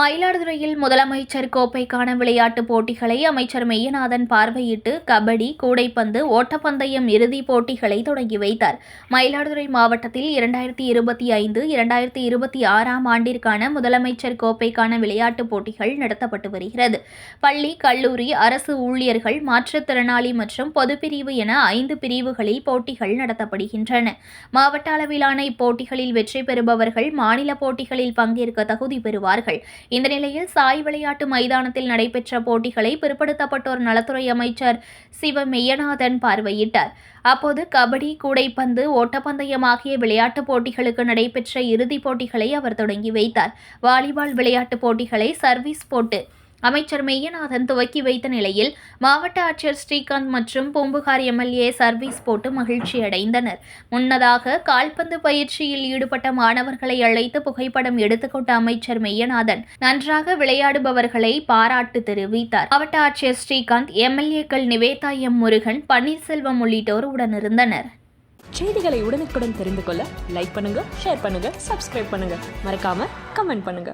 மயிலாடுதுறையில் முதலமைச்சர் கோப்பைக்கான விளையாட்டுப் போட்டிகளை அமைச்சர் மெய்யநாதன் பார்வையிட்டு கபடி கூடைப்பந்து ஓட்டப்பந்தயம் இறுதிப் போட்டிகளை தொடங்கி வைத்தார். மயிலாடுதுறை மாவட்டத்தில் இரண்டாயிரத்தி இருபத்தி ஐந்து இரண்டாயிரத்தி இருபத்தி ஆறாம் ஆண்டிற்கான முதலமைச்சர் கோப்பைக்கான விளையாட்டுப் போட்டிகள் நடத்தப்பட்டு வருகிறது. பள்ளி கல்லூரி அரசு ஊழியர்கள் மாற்றுத்திறனாளி மற்றும் பொதுப்பிரிவு என ஐந்து பிரிவுகளில் போட்டிகள் நடத்தப்படுகின்றன. மாவட்ட அளவிலான இப்போட்டிகளில் வெற்றி பெறுபவர்கள் மாநில போட்டிகளில் பங்கேற்க தகுதி பெறுவார்கள். இந்த நிலையில் சாய் விளையாட்டு மைதானத்தில் நடைபெற்ற போட்டிகளை பிற்படுத்தப்பட்டோர் நலத்துறை அமைச்சர் சிவ மெய்யநாதன் பார்வையிட்டார். அப்போது கபடி கூடைப்பந்து ஓட்டப்பந்தயம் ஆகிய விளையாட்டுப் போட்டிகளுக்கு நடைபெற்ற இறுதிப் போட்டிகளை அவர் தொடங்கி வைத்தார். வாலிபால் விளையாட்டுப் போட்டிகளை சர்வீஸ் போட்டு அமைச்சர் மெய்யநாதன் துவக்கி வைத்த நிலையில் மாவட்ட ஆட்சியர் ஸ்ரீகாந்த் மற்றும் பூம்புகார் எம்எல்ஏ சர்வீஸ் போட்டு மகிழ்ச்சி அடைந்தனர். முன்னதாக கால்பந்து பயிற்சியில் ஈடுபட்ட மாணவர்களை அழைத்து புகைப்படம் எடுத்துக்கொண்ட அமைச்சர் மெய்யநாதன் நன்றாக விளையாடுபவர்களை பாராட்டு தெரிவித்தார். மாவட்ட ஆட்சியர் ஸ்ரீகாந்த் எம்எல்ஏக்கள் நிவேதா எம் முருகன் பன்னீர்செல்வம் உள்ளிட்டோர் உடனிருந்தனர். செய்திகளை உடனுக்குடன் தெரிந்து கொள்ள லைக் பண்ணுங்க ஷேர் பண்ணுங்க சப்ஸ்கிரைப் பண்ணுங்க. மறக்காம கமெண்ட் பண்ணுங்க.